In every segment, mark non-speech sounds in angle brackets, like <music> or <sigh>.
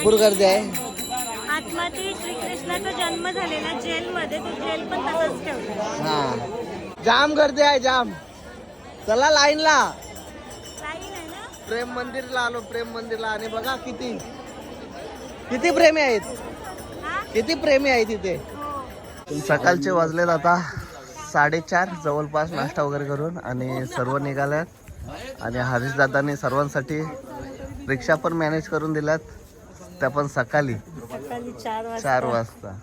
भरपूर गर्दी आहे. आतमध्ये श्रीकृष्णाचा जन्म झालेला जेलमध्ये तो जेल पण तसंच ठेवला. हा. जाम गर्दी आहे जाम. चला लाईनला. लाईन आहे ना? प्रेम मंदिरला आलो प्रेम मंदिरला. आणि बघा किती. किती प्रेमी आहेत. हा? किती प्रेमी आहेत तिथे हो सकाळचे वाजलेत आता साडेचार जवळपास नाश्ता वगैरे करून आणि सर्व निघाल्यात. आणि हरीश दादाने सर्वांसाठी रिक्षा पण मॅनेज करून दिल्यात. त्या पण सकाळी. सकाळी चार वाजता. चार वाजता.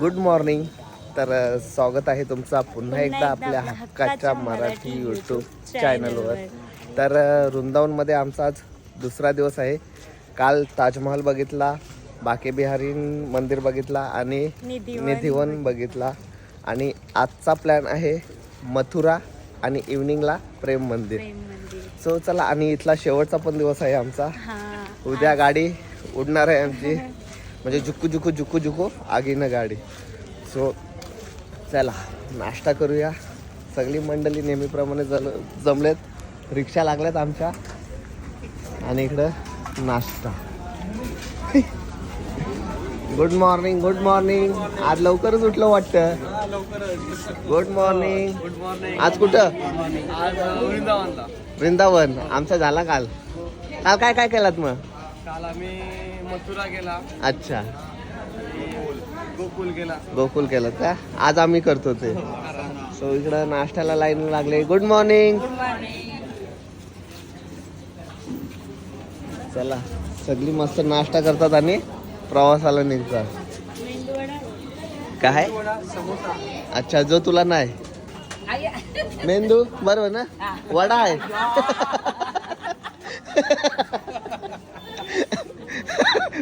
गुड मॉर्निंग तर स्वागत आहे तुमचा पुन्हा एकदा आपल्या हक्काच्या मराठी यूट्यूब चॅनलवर तर वृंदावनमध्ये आमचा आज दुसरा दिवस आहे. काल ताजमहल बघितला. बाके बिहारी मंदिर बघितला आणि निधिवन बघितला. आणि आजचा प्लॅन आहे मथुरा आणि इव्हनिंगला प्रेम मंदिर. सो चला आणि इथला शेवटचा पण दिवस आहे आमचा. हा. उद्या गाडी उडणार आहे आमची. <laughs> म्हणजे जुकू जुकू जुकू जुकू आगीनं गाडी. सो चला नाश्ता करूया. सगळी मंडळी नेहमीप्रमाणे जल जमलेत. रिक्षा लागल्यात आमच्या. आणि इकडं नाश्ता. गुड मॉर्निंग गुड मॉर्निंग आज लवकरच उठलं वाटतं. गुड मॉर्निंग गुड मॉर्निंग आज कुठं? आज वृंदावनला. वृंदावन. आमचा झाला काल. काल काय काय केलात मग? काल आम्ही मथुरा गेला. अच्छा. गोकुल गेला. गोकुल केलं का? आज आम्ही करतो ते. सो इकडं नाश्त्याला लाईन लागले. गुड मॉर्निंग चला. सगळी मस्त नाश्ता करतात आणि प्रवासाला निघतात काय? समोसा अच्छा जो तुला नाही. मेंदू? बरोबर ना? वडा आहे.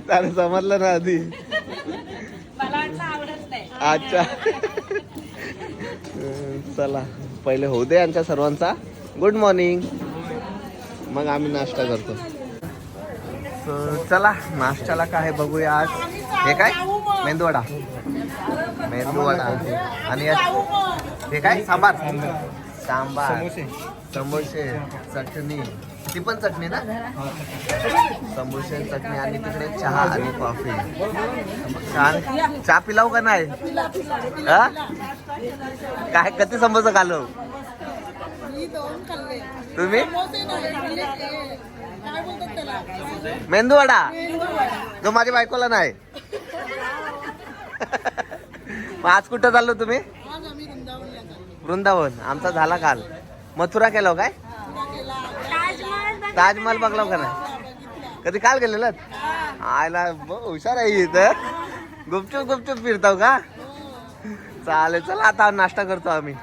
त्याला समजलं ना आधी. अच्छा. चला पहिले होऊ दे यांच्या सर्वांचा. गुड मॉर्निंग मग आम्ही नाश्ता करतो. So, चला नाश्त्याला काय बघूया आज. हे काय? मेंदूवडा. मेंदूवडा. आणि हे काय? सांबार. सांबार. समोसे. चटणी. ती पण चटणी ना? समोसे चटणी आणि तिकडे चहा आणि कॉफी. छान. चहा पिलाव का नाही? हा? काय किती समोसा खालो तुम्ही? मेंदूवडा? जो माझ्या बायकोला नाही. मग आज कुठं चाललो तुम्ही? वृंदावन. आमचा झाला काल. मथुरा केलं काय? ताजमहल बघ- ताजमहल बघलाव का नाही? कधी काल गेलेलं आयला हुशार आहे इथं गुपचूप गुपचूप फिरताव का? चालेल चला आता नाश्ता करतो आम्ही.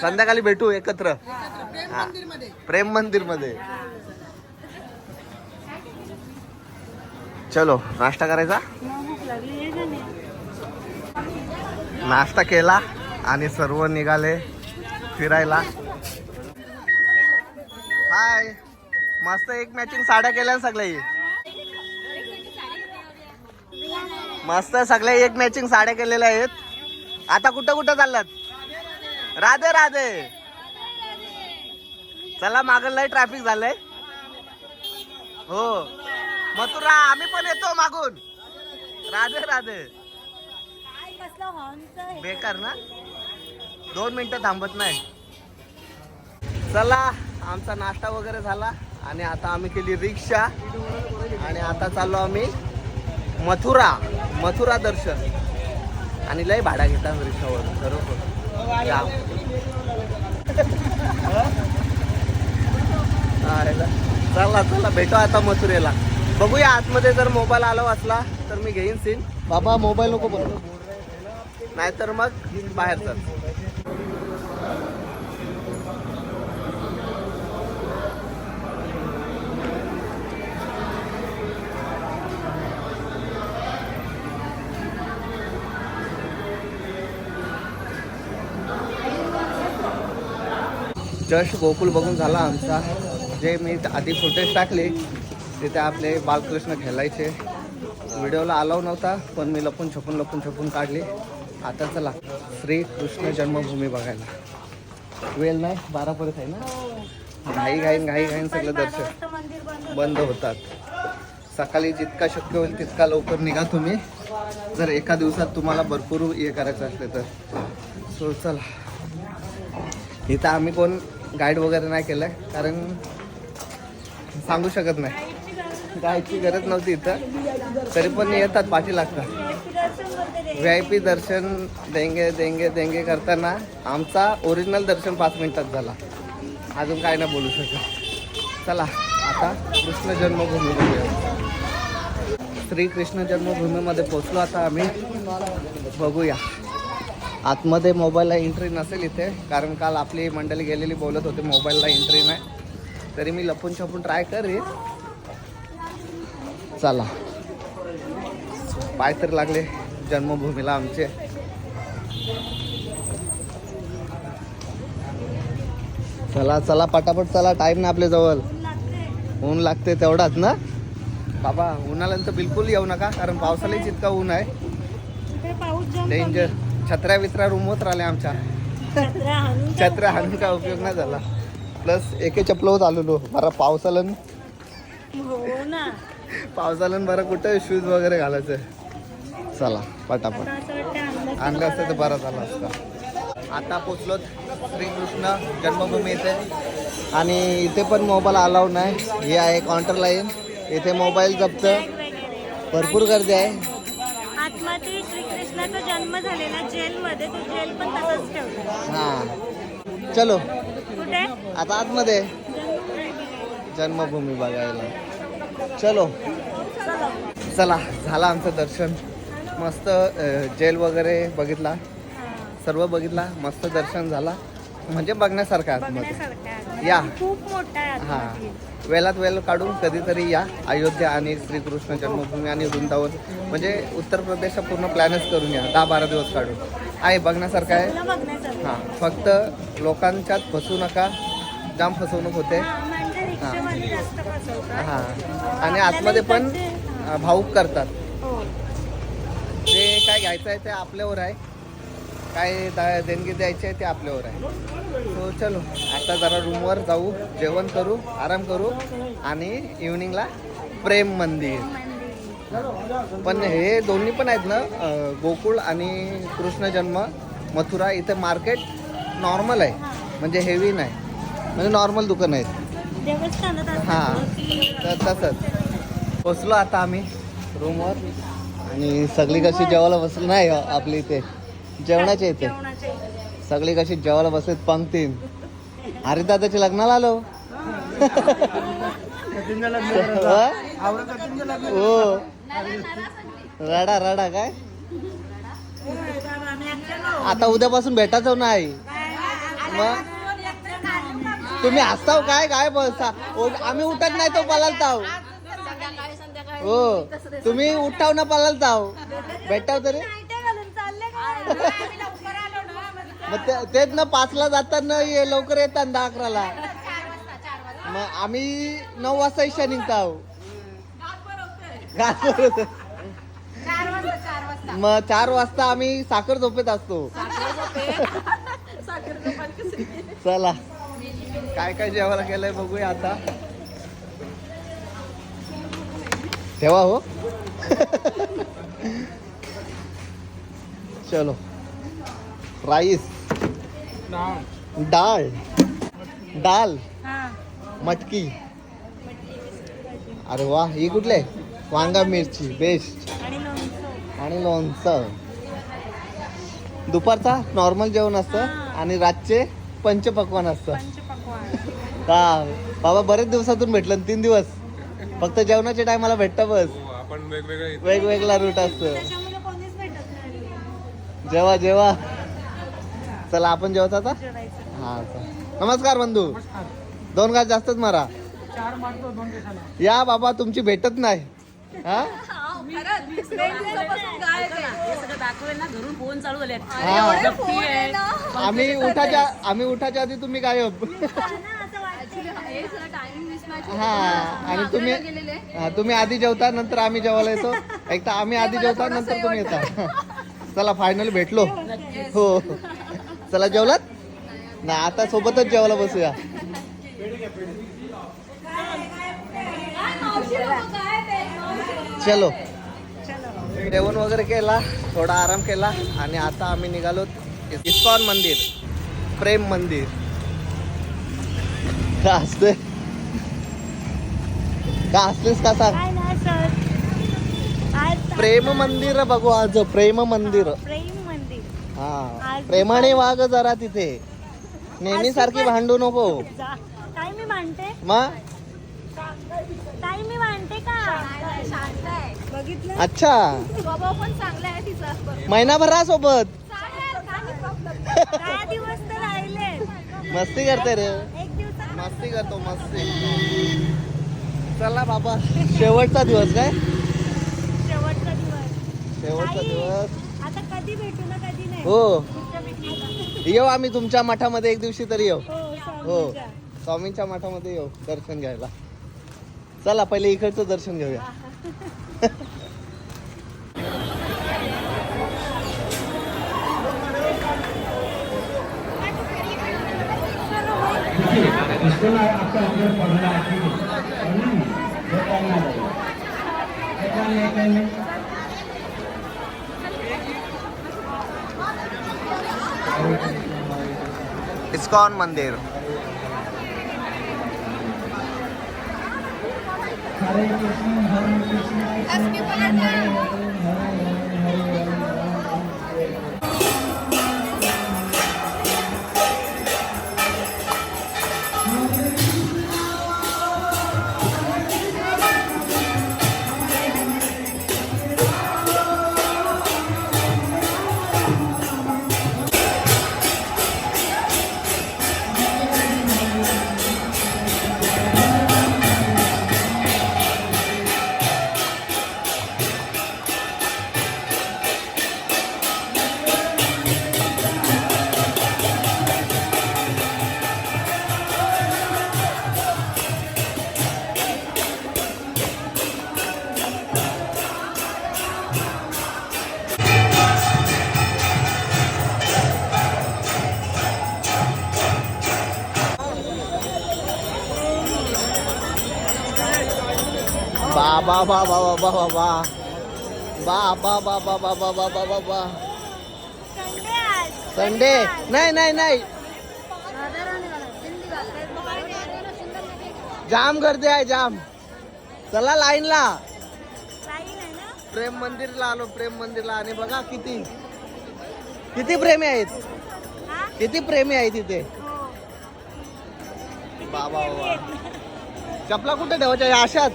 संध्याकाळी भेटू एकत्र. हा. प्रेम मंदिरमध्ये चलो नाश्ता करायचा? नाश्ता केला आणि सर्व निघाले फिरायला. हाय मस्त एक मॅचिंग साड्या केल्या ना सगळ्या मस्त सगळ्या एक मॅचिंग साड्या केलेल्या आहेत. आता कुठं कुठं चाललात? राधे राधे. चला मागं लय ट्रॅफिक झालंय. हो. मथुरा आम्ही पण येतो मागून. राधे राधे? बेकार ना? दोन मिनिटं थांबत नाही. चला आमचा नाश्ता वगैरे झाला आणि आता आम्ही केली रिक्षा आणि आता चाललो आम्ही मथुरा मथुरा दर्शन. आणि लय भाडा घेतात रिक्षावर. आयला. चला चला भेटू आता मथुरेला. बघूया आतमध्ये जर मोबाईल आला वाचला तर मी घेईन सीन बाबा मोबाईल नको बोलू. नाहीतर मग बाहेरच जस्ट गोकुल बघून झाला आमचा. जे मी आधी फुटेज टाकले तिथे आपले बालकृष्ण खेळायचे. व्हिडिओला अलाव नव्हता पण मी लपून छपून लपून छपून काढली. आता चला श्री कृष्ण जन्मभूमी बघायला. वेळ नाही बारा परत आहे ना? घाई घाईन घाई घाईन सगळं दर्शन बंद बंद होतात. सकाळी जितका शक्य होईल तितका लवकर निघा तुम्ही. जर एका दिवसात तुम्हाला भरपूर हे करायचं असले तर. सो चला. इथं आम्ही कोण गाईड वगैरे नाही केलं कारण सांगू शकत नाही. जायची गरज नव्हती इथं. तरी पण येतात पाठी लागतात. व्ही आय पी दर्शन देंगे देंगे देंगे करताना आमचा ओरिजिनल दर्शन पाच मिनिटात झाला. अजून काय नाही बोलू शकत. चला आता कृष्ण जन्मभूमी श्री कृष्ण जन्मभूमीमध्ये पोचलो आता आम्ही. बघूया. आतमध्ये मोबाईलला एंट्री नसेल इथे कारण काल आपली मंडळी गेलेली बोलत होते मोबाईलला एंट्री नाही. तरी मी लपून छपून ट्राय करेन. चला. पाय तर लागले जन्मभूमीला आमचे. चला चला पटापट चला टाईम ना आपल्या जवळ. ऊन लागते तेवढाच ना? बाबा उन्हाळ्यानंतर बिलकुल येऊ नका कारण पावसाळ्याच इतका ऊन आहे. डेंजर छत्र्या वित्र्या रूमवत राहिले आमच्या. छत्र्या हाणून काय उपयोग नाही. झाला. प्लस एके चपलवत आलेलो बरं पावसाळ्यान पावसाळ्यान बरं कुठं शूज वगैरे घालायचं. चला पटापट. आणलं असतं तर बरं झालं असतं. आता पोचलो श्रीकृष्ण जन्मभूमी इथे. आणि इथे पण मोबाईल अलाव नाही. हे आहे काउंटर लाईन इथे मोबाईल जप्त. भरपूर गर्दी आहे. आतमध्ये श्रीकृष्णाचा जन्म झालेला जेलमध्ये. तो जेल पण तसंच ठेवला हां. चलो. कुठे? आता आतमध्ये. जन्मभूमी बघायला. चलो. चला झालं आमचं दर्शन. मस्त जेल वगैरे बघितला. सर्व बघितला मस्त दर्शन झाला. म्हणजे बघण्यासारखं आतमध्ये. या. खूप मोठा आहे हां. वेळात वेळ काढून कधीतरी या. अयोध्या आणि श्रीकृष्ण जन्मभूमी आणि वृंदावन. म्हणजे उत्तर प्रदेशचा पूर्ण प्लॅनच करून या. दहा बारा दिवस काढून. आहे बघण्यासारखं आहे. हां. फक्त लोकांच्यात फसू नका. जाम फसवणूक होते. हां, जास्त. हां. आणि आतमध्ये पण अ, भाऊक करतात. हो. जे काय घ्यायचं आहे ते आपल्यावर आहे. काय दा- देणगी द्यायची आहे ते आपल्यावर आहे. सो चलो. आता जरा रूमवर जाऊ. जेवण करू आराम करू. आणि इव्हनिंगला प्रेम मंदिर. मंदिर. पण हे दोन्ही पण आहेत ना अं, गोकुळ आणि कृष्ण जन्म मथुरा इथे मार्केट नॉर्मल आहे. म्हणजे हेवी नाही. म्हणजे नॉर्मल दुकान आहेत. देवस्थानात हां. तर तसंच. पोचलो आता आम्ही रूमवर आणि सगळी कशी जेवायला बसलो नाही आपली इथे. जेवणाच्या इथे. जेवणाच्या इथे. सगळी कशी जेवायला बसलेत पंक्तीन अरे दादाच्या लग्नाला आलो. हो? रडा रडा काय? आता उद्यापासून भेटायचं नाही. मग? तुम्ही हसताव काय? काय बसा आम्ही उठत नाही तो पलालताव. हो तुम्ही उठाव ना पलालताव. भेटाव तरी? मग तेच ना पाचला जाताना ये लवकर येतात दहा अकराला. मग आम्ही नऊ वाजता इशा निघताव. मग चार वाजता आम्ही साखर झोपेत असतो. चला. काय काय जेवायला केलंय बघूया आता. ठेवा हो. <laughs> चलो. राईस. डाळ. डाल. मटकी. अरे वा ही कुठले वांगा मिरची बेस्ट आणि लोणचं. दुपारचा नॉर्मल जेवण असतं आणि रातचे पंचपक्वान असतं. का बाबा बरेच दिवसातून भेटलं ना, तीन दिवस. फक्त जेवणाच्या टायमाला भेटतं बस. आपण वेगवेगळे वेगवेगळा रूट असतो. त्याच्यामुळे कोणीच भेटत नाही. जेवा जेवा. चला आपण जेवत आता? जेवायचं. हा चला. नमस्कार बंधू. दोन घास जास्तच मारा. या बाबा तुमची भेटत नाही. हा हा. <laughs> आम्ही उठाच्या आम्ही उठाच्या आधी तुम्ही गायब. हा आणि तुम्ही हा, तुम्ही आधी जेवता नंतर आम्ही जेवायला येतो. एक तर आम्ही आधी जेवता नंतर तुम्ही येता. चला फायनल भेटलो. हो. चला जेवलात? ना आता सोबतच जेवायला बसूया. चलो. जेवण वगैरे केला थोडा आराम केला आणि आता आम्ही निघालो इस्कॉन मंदिर प्रेम मंदिर. का असते का असतेस का सांग? प्रेम मंदिर बघू आज प्रेम मंदिर. प्रेम मंदिर. हा प्रेमाने वाग जरा तिथे. नेहमी सारखी भांडू नको. काय मी मांडते मग काय मी मांडते का? शांत आहे बघितलं अच्छा. महिनाभरा सोबत <laughs> मस्ती करते रे. मस्ती करतो मस्ती. चला बाबा शेवटचा दिवस काय? शेवटचा दिवस. शेवटचा दिवस. आता कधी भेटू ना कधी नाही? हो. येऊ आम्ही तुमच्या मठामध्ये एक दिवशी तरी येऊ. हो हो. स्वामींच्या. मठामध्ये येऊ दर्शन घ्यायला. चला पहिले इकडचं दर्शन घेऊया. এখন इस्कॉन मंदिर हरे कृष्ण हरे कृष्ण कृष्ण कृष्ण हरे हरे हरे हरे बा बा बा बा बा बा बा बा बा बा बा बा बा बा बा बा बा संडे नाही नाही नाही जाम गर्दी आहे जाम चला लाईनला प्रेम मंदिरला आलो प्रेम मंदिरला आणि बघा किती किती प्रेमी आहेत हा किती प्रेमी आहेत तिथे हो वा. आहेत. चपला कुठे ठेवायच्या अशाच.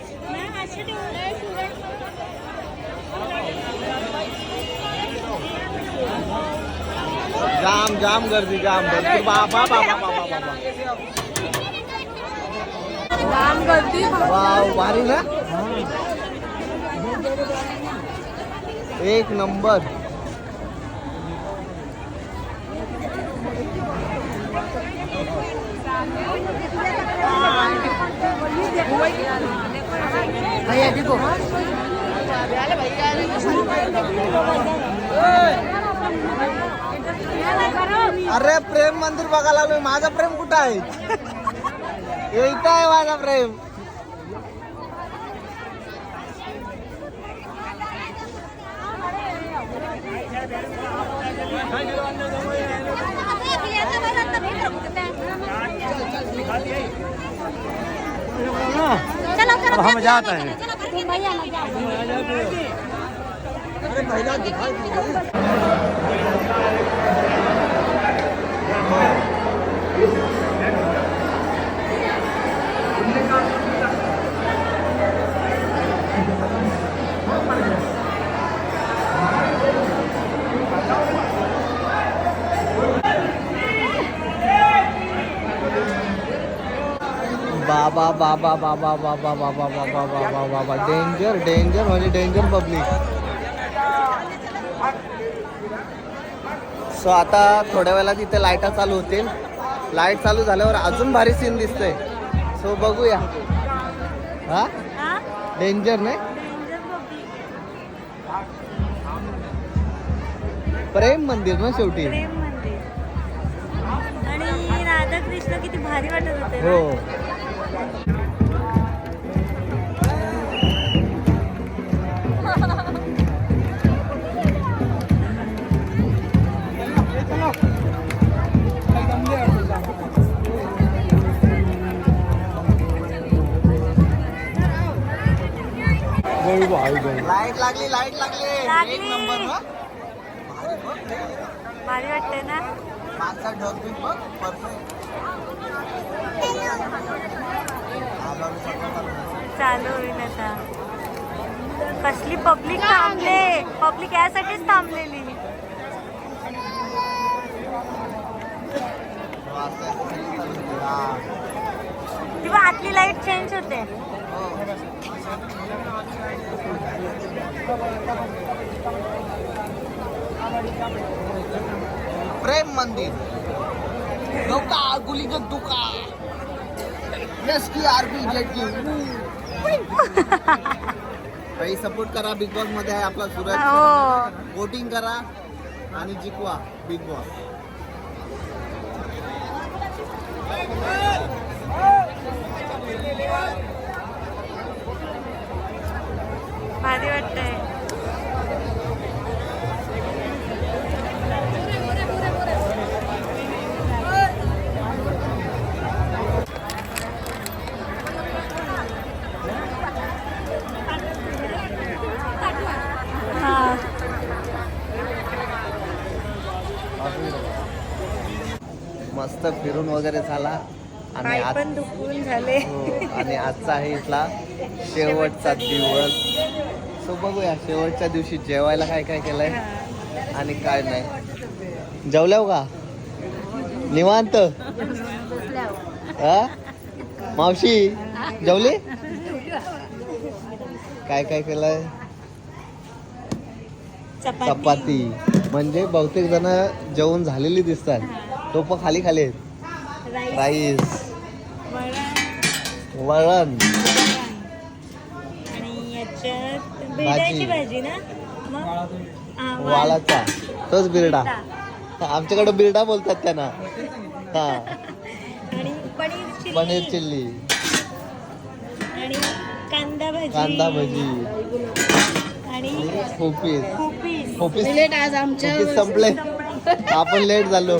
जाम जाम गर्दी जाम। गर्दी बाबा बाबा बाबा बाबा जाम गर्दी वाव भारी ना एक नंबर। अरे प्रेम मंदिर बघायला मी माझा प्रेम कुठं आहे? <laughs> इथं आहे माझा प्रेम. वहाँ मजा आता है अरे महिला दिखा बाबा बाबा बाबा बाबा बाबा बाबा बाबा बाबा डेंजर डेंजर म्हणजे डेंजर पब्लिक सो आता थोड्या वेळात तिथे लाईटा चालू होतील. लाइट चालू झाल्यावर अजून भारी सीन दिसतंय. सो बघूया. हा? हा? डेंजर नाही? प्रेम मंदिर ना शेवटी. प्रेम मंदिर. आणि राधाकृष्ण किती भारी वाटत होते? हो. लाइट लागली लाइट लागली. लागली. एक नंबर ना भारी वाटतंय ना? मागचा ढग बी बघ परफेक्ट चालू होईल आता. कसली पब्लिक थांबले? पब्लिक यासाठीच थांबलेली. किंवा आतली लाइट चेंज होते. प्रेम मंदिर। नौका गुलीगत दुका। यस की आरपी जेटली काही सपोर्ट करा बिग बॉसमध्ये आहे आपला सूरज. हो. वोटिंग करा आणि जिंकवा बिग बॉस फिरून वगैरे झाला. आणि आज पण दुखून झाले. हो, आणि आजचा आहे इथला शेवटचा दिवस. सो बघूया शेवटच्या दिवशी जेवायला काय काय केलंय आणि काय नाही. जेवल्याव का? निवांत? हा? मावशी जेवली? काय काय केलंय? चपाती. म्हणजे बहुतेक जण जेवण झालेली दिसतात. टोप खाली खाली आहेत. राईस. वळण आणि याच्यात भाजी. ना? मग. वालाचा तोच बिरडा. आमच्याकडे बिरडा बोलतात त्यांना. हा. आणि पनीर चिल्ली. पनीर चिल्ली. आणि कांदा भाजी. कांदा भजी. आणि खोपीस खोपीस खोपीस आज आमच्या खोपीस संपले. आपण लेट झालो.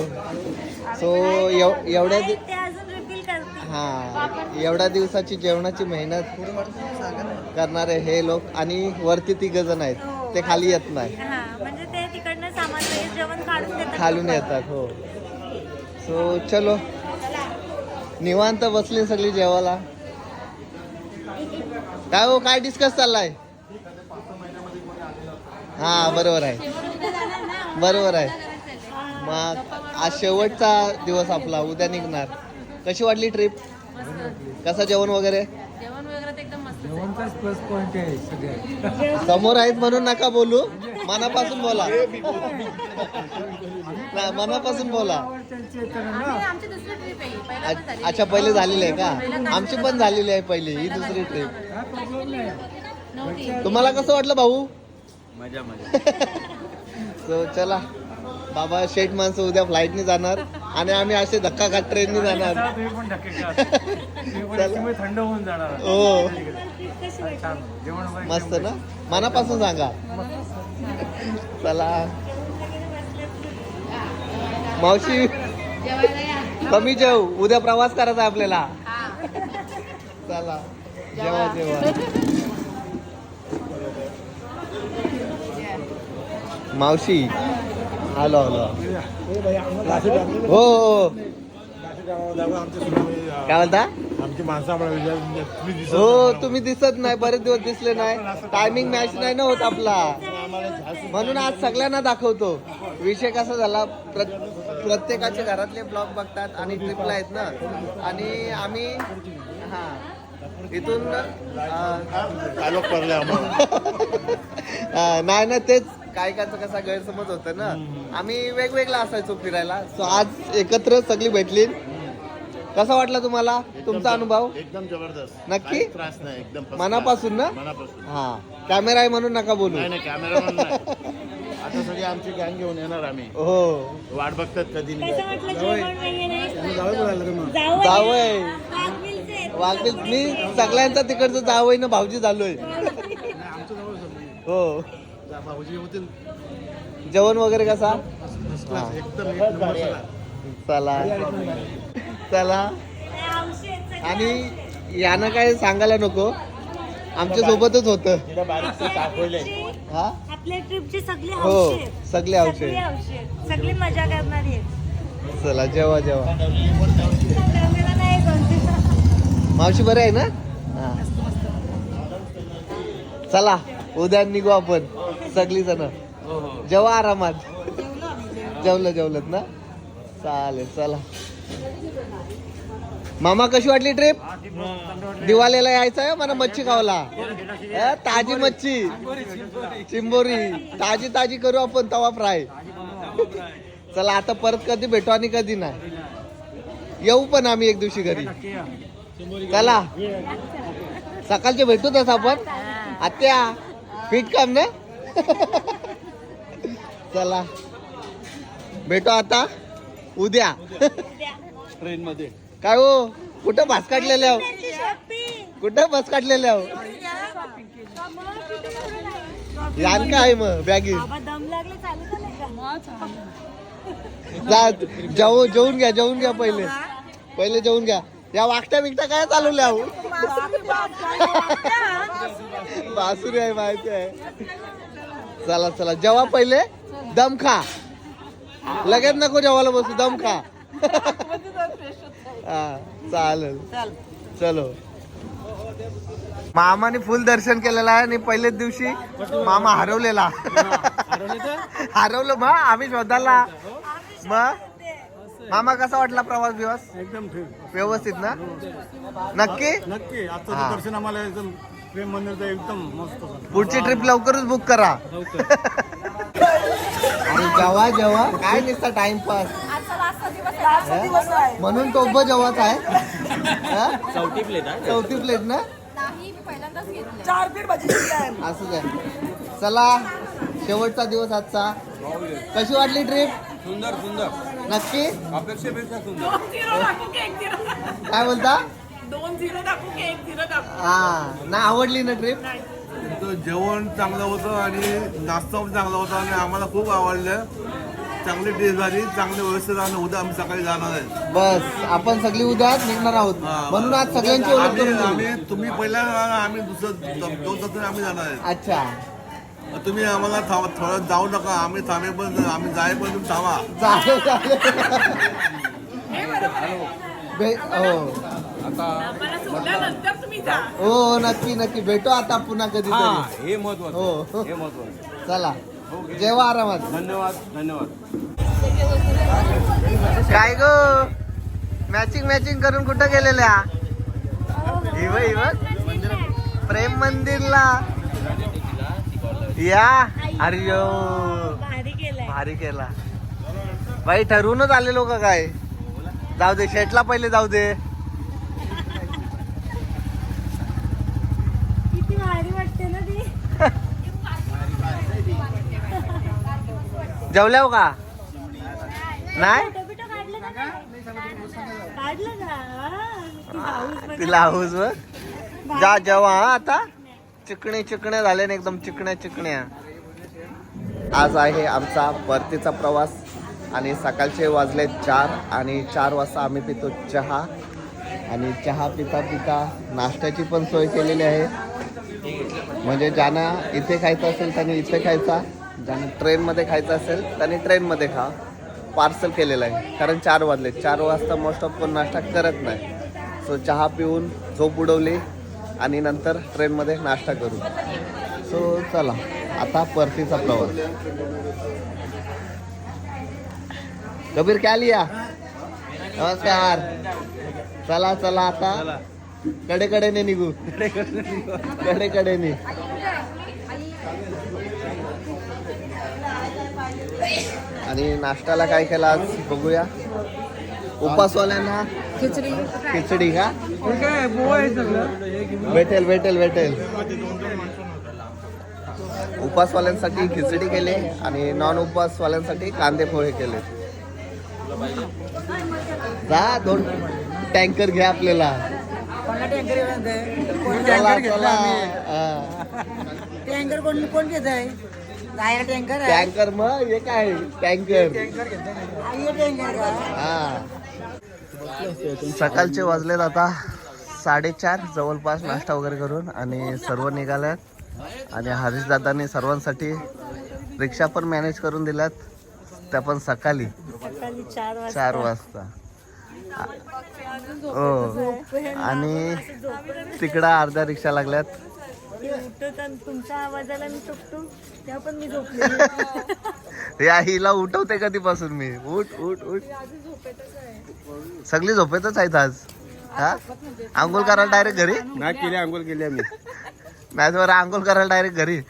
सो एवढ्या दि- ते अजून रिफिल करतील. हा एवढ्या दिवसाची जेवणाची मेहनत करणारे हे लोक आणि वरती तिघ जण आहेत ते खाली येत नाही. हा म्हणजे ते तिकडनं सामान लगेच जेवण काढून देतात. खालून येतात हो. सो चलो. निवांत बसली सगळी जेवायला. काय हो काय डिस्कस चाललाय? हा बरोबर आहे. बरोबर आहे. मग आज शेवटचा दिवस आपला उद्या निघणार. कशी वाटली ट्रिप कसं जेवण वगैरे? जेवणचाच प्लस पॉइंट आहे सगळ्यात. समोर आहेत म्हणून नका बोलू. मनापासून बोला. नाही, मनापासून बोला. आमची दुसरी ट्रिप आहे. पहिला पण झाली. अच्छा पहिले झालेली आहे का? आमची पण झालेली आहे पहिली ही दुसरी ट्रिप काय प्रॉब्लेम नाही. नव्हती. तुम्हाला कसं वाटलं भाऊ? मजा मजा. <laughs> सो चला. बाबा शेठ माणसं उद्या फ्लाईटने जाणार आणि आम्ही असे धक्का खात ट्रेनने जाणार. तुम्ही पण धक्के खा. तुम्ही पण त्याच्यामुळे थंड होऊन जाणार. हो. कशी वाटली? छान. जेवण वगैरे मस्त ना? मनापासून सांगा. चला. मावशी कमी जेव. उद्या प्रवास करायचा आहे आपल्याला. चला. जेवा जेवा. मावशी आलो आलो. हो हो काय म्हणता आमची माणसं हो तुम्ही दिसत नाही बरेच दिवस दिसले नाही. टायमिंग मॅच नाही ना होत आपला. म्हणून आज सगळ्यांना दाखवतो. विषय कसा झाला? प्र- प्रत्येकाचे घरातले ब्लॉग बघतात आणि ट्रिपला आहेत ना. आणि आम्ही हा. इथून <laughs> हा, नाही ना तेच. काय कायचं कसा गैरसमज होतं ना आम्ही वेगवेगळा असायचो फिरायला. सो आज एकत्र सगळी भेटली कसा वाटला तुम्हाला? तुमचा अनुभव? एकदम जबरदस्त. नक्की? त्रास नाही एकदम मनापासून ना? मनापासून. हा. कॅमेरा आहे म्हणून नका बोलू. नाही नाही कॅमेरा नाही. आता सगळी आमची गँग घेऊन येणार आम्ही. हो. वाट बघतात कधी वाघबिलचे. वाघबील मी सगळ्यांचा तिकडचं जावई ना भाऊजी झालोय. हो. भाऊजी होतील. जेवण वगैरे कसा? एकदम एक नंबर सगळा. चला. चला. आणि यानं काय सांगायला नको. आमच्या सोबतच होत. हा? आपल्या ट्रिपची सगळी हो, औषध. सगळी औषध. मजा करणारी चला जेवा जेवा. कॅमेरा नाही कोणती मावशी बरं आहे ना? हा. चला. उद्या निघू आपण. सगळी जण. जेवा आरामात. जेवलं जेवलं ना? चालेल चला. मामा कशी वाटली ट्रिप दिवाळीला यायचं आहे मला मच्छी खावला ताजी मच्छी. चिंबोरी. ताजी ताजी करू आपण तवा फ्राय. चला आता परत कधी भेटू आणि कधी नाही. येऊ पण आम्ही एक दिवशी घरी. चला. सकाळचे भेटू तस आपण. आत्या. फिट काम ना चला. भेटू आता. उद्या. ट्रेन मध्ये काय हो? कुठं बस काढलेले आहो? कुठं बस काढलेले आहो? यान काय मग? बॅगी बाबा दम लागले चालू झाले जा का जेवू जेवून घ्या जेवून घ्या पहिले. पहिले जेवून घ्या. या वागत्या बिकट्या काय चालवल्या आहो बासुरी आहे माहिती आहे. चला चला. जेवा पहिले दम खा. लगेच नको जेवायला बसू दम खा. हा चालेल. चलो. मामाने फुल दर्शन केलेलं आहे आणि पहिल्याच दिवशी मामा हरवलेला? हरवलं मग आम्ही शोधायला. मग? मामा कसा वाटला प्रवास दिवस एकदम ठीक. व्यवस्थित ना? नक्की? नक्की. आजचं दर्शन आम्हाला एकदम प्रेम मंदिरचं एकदम मस्त झालं. पुढची ट्रिप लवकरच बुक करा. आणि जेव्हा जेव्हा काय नुसता टाइमपास आजचा लास्टचा दिवस आहे. म्हणून तो उभं जेवत आहे. चौथी प्लेट चौथी प्लेट ना? नाही मी पहिल्यांदाच घेतलं चार पीठ भाजी असं काय चला शेवटचा दिवस आजचा. कशी वाटली ट्रिप सुंदर सुंदर. नक्की? अपेक्षेपेक्षा सुंदर काय बोलता? दोन झिरो दाखवू की एक झिरो दाखवू? हा. ना आवडली ना ट्रिप जेवण चांगलं होतं आणि नाश्ता पण चांगला होता आणि आम्हाला खूप आवडलं. चांगली डिश झाली चांगली व्यवस्थित आणि उद्या आम्ही सकाळी जाणार आहे. बस आपण सगळी उद्या निघणार आहोत. हा. म्हणून आज सगळ्यांची ओळख आम्ही करून दिली. तुम्ही पहिला जाणार, आम्ही दुसरं दोन तासाने आम्ही जाणार आहे. अच्छा. तुम्ही आम्हाला थांबा थोडं जाऊ नका. आम्ही थांबेपर्यंत आम्ही जाईपर्यंत तुम्ही थांबा. चालेल चालेल भे- हो. हो नक्की नक्की. भेटू आता पुन्हा हा कधीतरी. हे महत्वाचं. हो. हे महत्वाचं. चला. जेवा आरामात. धन्यवाद धन्यवाद. काय ग? मॅचिंग मॅचिंग करून कुठं गेलेल्या? हिव हिव प्रेम मंदिरला. या अरे यो भारी केलंय. भारी केला. बाई ठरवूनच आलेलो का काय? जाऊ दे शेटला पहिले जाऊ दे. किती भारी वाटते ना ती. जेवल्या हो का नाही? काढलं. तिला हाऊस बघ. जा जेवा हा आता. चिकणे चिकण्या झाले ना एकदम चिकण्या चिकण्या. आज आहे आमचा परतीचा प्रवास आणि सकाळचे वाजले चार आणि चार वाजता आम्ही पितो चहा. आणि चहा पिता पिता नाश्त्याची पण सोय केलेली आहे. म्हणजे ज्यांना इथे खायचं असेल त्यांनी इथे खायचा. ज्यांना ट्रेनमध्ये खायचं असेल त्यांनी ट्रेनमध्ये खा. पार्सल केलेलं आहे. कारण चार वाजले. चार वाजता मोस्ट ऑफ कोण नाश्ता करत नाही. सो चहा पिऊन झोप उडवली. आणि नंतर ट्रेनमध्ये नाश्ता करू. सो चला. आता परतीचा प्रवास. कबीर क्या लिया? नमस्कार. चला चला आता. कडे कडेने निघू. कडे कडेने आणि नाश्त्याला काय केलं आज? बघूया. उपासवाल्यांना खिचडी. खिचडी का? भेटेल भेटेल भेटेल. उपासवाल्यांसाठी खिचडी केली आणि नॉन उपवासवाल्यांसाठी कांदे पोहे केले. जा दोन टँकर घ्या आपल्याला. टँकर कोण कोण घेत आहे जायला टँकर आहे? टँकर मग हे काय? टँकर. टँकर हा. सकाळचे वाजलेत आता साडेचार जवळपास नाश्ता वगैरे करून आणि सर्व निघाल्यात. आणि हरीश दादाने सर्वांसाठी रिक्षा पण मॅनेज करून दिल्यात. त्या पण सकाळी. सकाळी चार वाजता. चार वाजता. हो. आणि तिकडं अर्ध्या रिक्षा लागल्यात. मी उठत आणि तुमच्या आवाजाला मी टुकटुक तेव्हा पण मी झोपले <laughs> या हिला उठवते कधीपासून मी? उठ उठ उठ. सगळी झोपेतच आहेत आज. हा? आंघोळ करायला डायरेक्ट घरी? नाही केली आंघोळ केली आम्ही. नाही तर आंघोळ करायला डायरेक्ट घरी.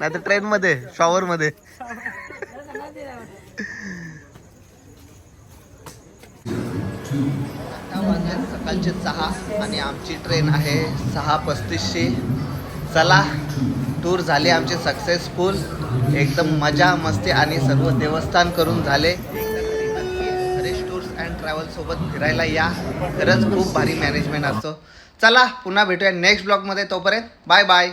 नाही तर ट्रेन मध्ये शॉवर मध्ये आता वाजले सकाळचे सहा आणि आमची ट्रेन आहे सहा पस्तीसची चला टूर झाली आमची सक्सेसफुल एकदम मजा मस्ती आणि सर्व देवस्थान करून झाले. हरीश टूर्स अँड ट्रॅव्हल्ससोबत फिरायला या. खरंच खूप भारी मॅनेजमेंट असतो. चला पुन्हा भेटूया नेक्स्ट ब्लॉगमध्ये तोपर्यंत बाय बाय